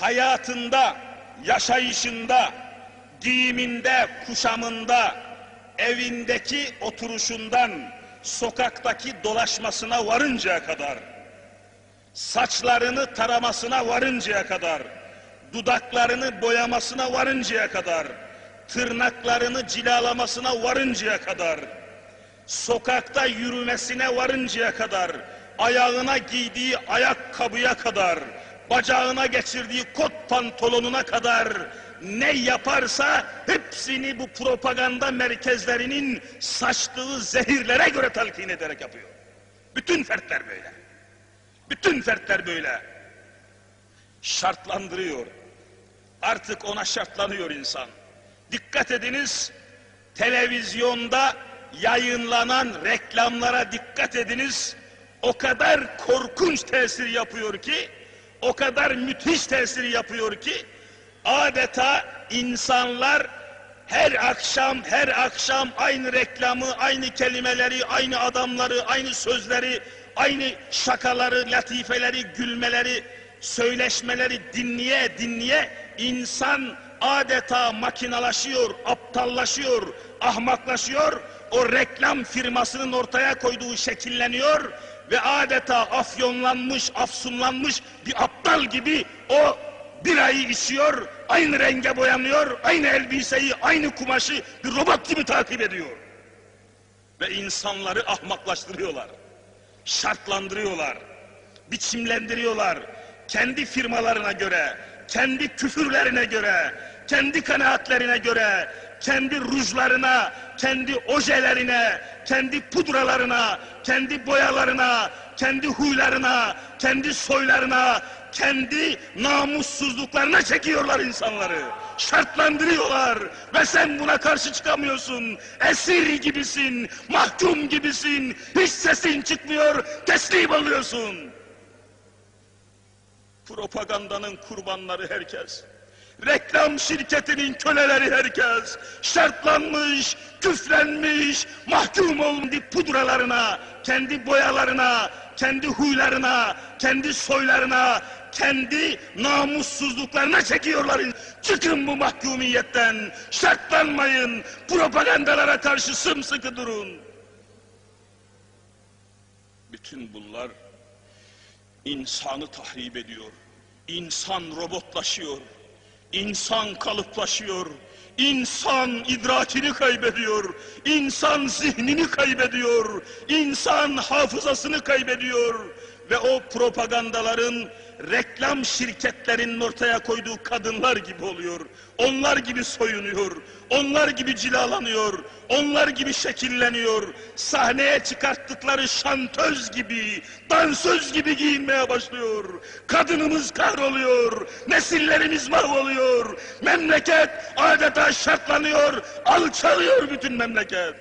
hayatında, yaşayışında, giyiminde, kuşamında, evindeki oturuşundan, sokaktaki dolaşmasına varıncaya kadar, saçlarını taramasına varıncaya kadar, dudaklarını boyamasına varıncaya kadar, tırnaklarını cilalamasına varıncaya kadar, sokakta yürümesine varıncaya kadar, ayağına giydiği ayakkabıya kadar, bacağına geçirdiği kot pantolonuna kadar ne yaparsa hepsini bu propaganda merkezlerinin saçtığı zehirlere göre telkin ederek yapıyor. Bütün fertler böyle. Bütün fertler böyle. Şartlandırıyor. Artık ona şartlanıyor insan. Dikkat ediniz, televizyonda yayınlanan reklamlara dikkat ediniz. O kadar korkunç tesir yapıyor ki, o kadar müthiş tesir yapıyor ki, adeta insanlar her akşam her akşam aynı reklamı, aynı kelimeleri, aynı adamları, aynı sözleri, aynı şakaları, latifeleri, gülmeleri, söyleşmeleri dinleye dinleye insan adeta makinalaşıyor, aptallaşıyor, ahmaklaşıyor. O reklam firmasının ortaya koyduğu şekilleniyor ve adeta afyonlanmış, afsunlanmış bir aptal gibi o birayı içiyor, aynı renge boyanıyor, aynı elbiseyi, aynı kumaşı bir robot gibi takip ediyor. Ve insanları ahmaklaştırıyorlar, şartlandırıyorlar, biçimlendiriyorlar. Kendi firmalarına göre, kendi küfürlerine göre, kendi kanaatlerine göre, kendi rujlarına, kendi ojelerine, kendi pudralarına, kendi boyalarına, kendi huylarına, kendi soylarına, kendi namussuzluklarına çekiyorlar insanları. Şartlandırıyorlar ve sen buna karşı çıkamıyorsun. Esir gibisin, mahkum gibisin, hiç sesin çıkmıyor, teslim oluyorsun. Propagandanın kurbanları herkes. Reklam şirketinin köleleri herkes. Şartlanmış, küflenmiş, mahkum olmuş pudralarına, kendi boyalarına, kendi huylarına, kendi soylarına, kendi namussuzluklarına çekiyorlar. Çıkın bu mahkumiyetten, şartlanmayın, propagandalara karşı sımsıkı durun. Bütün bunlar insanı tahrip ediyor. İnsan robotlaşıyor. İnsan kalıplaşıyor. İnsan idrakini kaybediyor. İnsan zihnini kaybediyor. İnsan hafızasını kaybediyor. Ve o propagandaların reklam şirketlerinin ortaya koyduğu kadınlar gibi oluyor. Onlar gibi soyunuyor. Onlar gibi cilalanıyor. Onlar gibi şekilleniyor. Sahneye çıkarttıkları şantöz gibi, dansöz gibi giyinmeye başlıyor. Kadınımız kahroluyor. Nesillerimiz mahvoluyor. Memleket adeta şartlanıyor. Alçalıyor bütün memleket.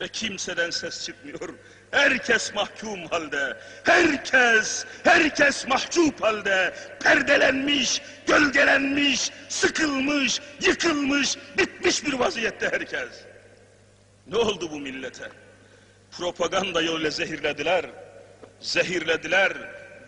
Ve kimseden ses çıkmıyor. Herkes mahkum halde, herkes, herkes mahcup halde, perdelenmiş, gölgelenmiş, sıkılmış, yıkılmış, bitmiş bir vaziyette herkes. Ne oldu bu millete? Propaganda yoluyla zehirlediler, zehirlediler.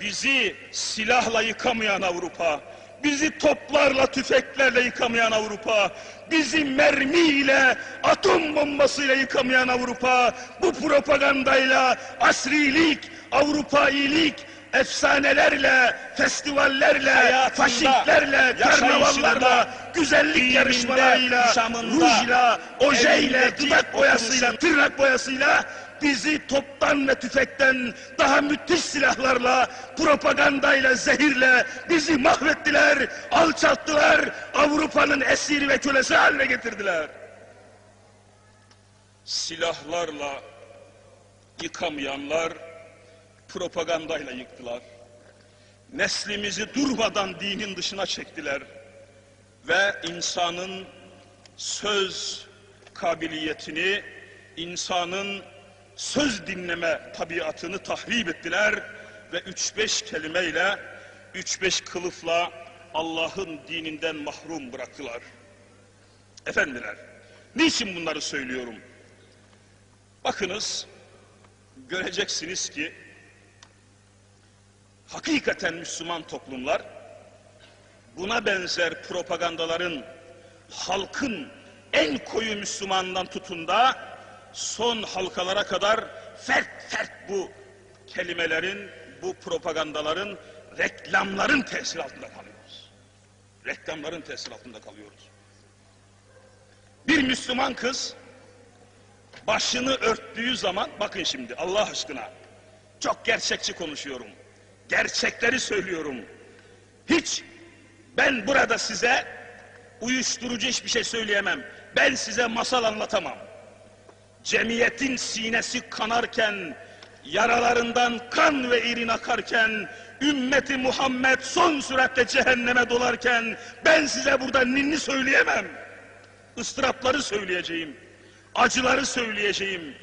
Bizi silahla yıkamayan Avrupa, bizi toplarla, tüfeklerle yıkamayan Avrupa, bizi mermiyle, atom bombasıyla yıkamayan Avrupa, bu propagandayla asrilik, Avrupailik, efsanelerle, festivallerle, Hayatında, faşitlerle, karnavallarla, güzellik giyiminde, yarışmalarıyla, rujla, ojeyle, dudak boyasıyla, tırnak boyasıyla bizi toptan ve tüfekten daha müthiş silahlarla, propagandayla, zehirle bizi mahvettiler, alçalttılar, Avrupa'nın esiri ve kölesi haline getirdiler. Silahlarla yıkamayanlar propagandayla yıktılar. Neslimizi durmadan dinin dışına çektiler ve insanın söz kabiliyetini, insanın söz dinleme tabiatını tahrip ettiler ve üç beş kelimeyle, üç beş kılıfla Allah'ın dininden mahrum bıraktılar. Efendiler, niçin bunları söylüyorum? Bakınız, göreceksiniz ki hakikaten Müslüman toplumlar buna benzer propagandaların halkın en koyu Müslümanından tutun da son halkalara kadar fert fert bu kelimelerin, bu propagandaların, reklamların tesir altında kalıyoruz. Reklamların tesir altında kalıyoruz. Bir Müslüman kız başını örttüğü zaman, bakın şimdi Allah aşkına, çok gerçekçi konuşuyorum. Gerçekleri söylüyorum. Hiç ben burada size uyuşturucu hiçbir şey söyleyemem. Ben size masal anlatamam. Cemiyetin sinesi kanarken, yaralarından kan ve irin akarken, ümmeti Muhammed son süratle cehenneme dolarken, ben size burada ninni söyleyemem. Istırapları söyleyeceğim, acıları söyleyeceğim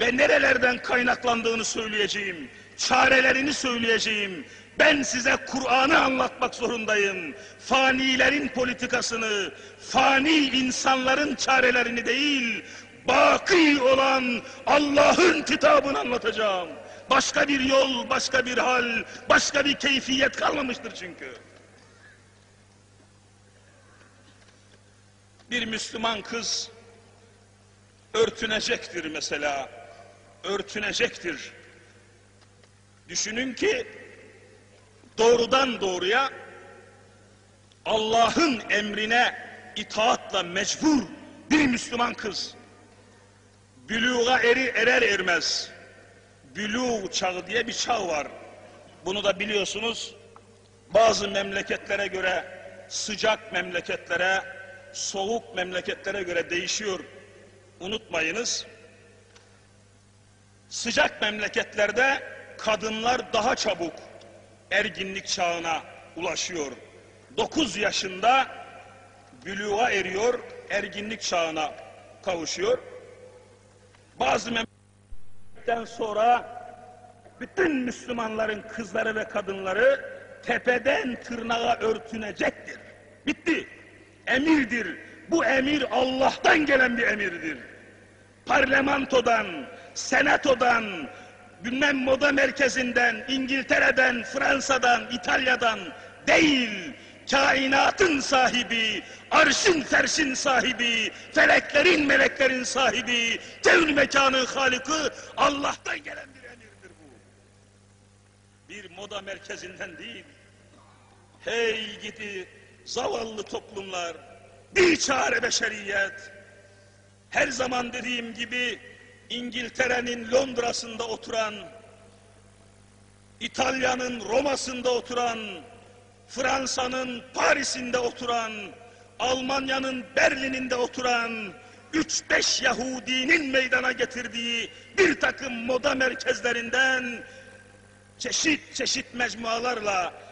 ve nerelerden kaynaklandığını söyleyeceğim, çarelerini söyleyeceğim. Ben size Kur'an'ı anlatmak zorundayım. Fanilerin politikasını, fani insanların çarelerini değil, baki olan Allah'ın kitabını anlatacağım. Başka bir yol, başka bir hal, başka bir keyfiyet kalmamıştır çünkü. Bir Müslüman kız örtünecektir mesela. Örtünecektir. Düşünün ki doğrudan doğruya Allah'ın emrine itaatla mecbur bir Müslüman kız büluğa eri erer ermez bülû çağı diye bir çağ var. Bunu da biliyorsunuz bazı memleketlere göre sıcak memleketlere, soğuk memleketlere göre değişiyor. Unutmayınız. Sıcak memleketlerde kadınlar daha çabuk erginlik çağına ulaşıyor. 9 yaşında büluğa eriyor, erginlik çağına kavuşuyor. Bazı memleketlerden sonra bütün Müslümanların kızları ve kadınları tepeden tırnağa örtünecektir. Bitti. Emirdir. Bu emir Allah'tan gelen bir emirdir. Parlamentodan, senatodan, bilmem moda merkezinden, İngiltere'den, Fransa'dan, İtalya'dan değil, kainatın sahibi, arşın ferşin sahibi, feleklerin meleklerin sahibi, kevn mekanın halikı Allah'tan gelen bir emirdir bu. Bir moda merkezinden değil. Hey gidi zavallı toplumlar, bir çare beşeriyet. Her zaman dediğim gibi İngiltere'nin Londra'sında oturan, İtalya'nın Roma'sında oturan, Fransa'nın Paris'inde oturan, Almanya'nın Berlin'inde oturan, üç beş Yahudinin meydana getirdiği bir takım moda merkezlerinden çeşit çeşit mecmualarla